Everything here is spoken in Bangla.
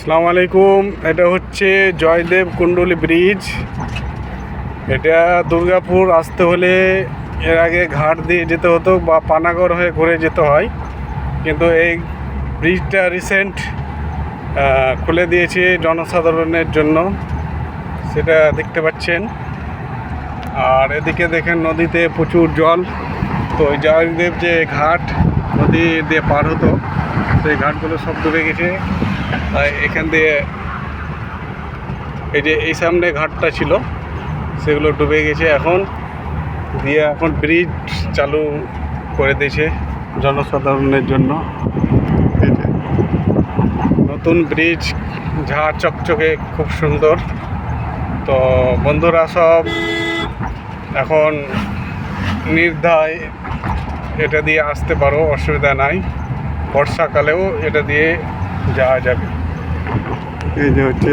আসসালামু আলাইকুম। এটা হচ্ছে জয়দেব কুণ্ডলী ব্রিজ। এটা দুর্গাপুর আসতে হলে এর আগে ঘাট দিয়ে যেতে হতো বা পানাগড় হয়ে ঘুরে যেতে হয়। কিন্তু এই ব্রিজটা রিসেন্ট খুলে দিয়েছে জনসাধারণের জন্য। সেটা দেখতে পাচ্ছেন। আর এদিকে দেখেন নদীতে প্রচুর জল। তো ওই জয়দেব যে ঘাট নদী দিয়ে পার হতো, সেই ঘাটগুলো সব ডুবে গেছে। এখান দিয়ে এই যে এই সামনে ঘাটটা ছিল, সেগুলো ডুবে গেছে এখন। দিয়ে এখন ব্রিজ চালু করে দিয়েছে জনসাধারণের জন্য। নতুন ব্রিজ ঝা চকচকে খুব সুন্দর। তো বন্ধুরা সব এখন নির্ধায় এটা দিয়ে আসতে পারো, অসুবিধা নাই। বর্ষাকালেও এটা দিয়ে যাওয়া যাবে। এই যে হচ্ছে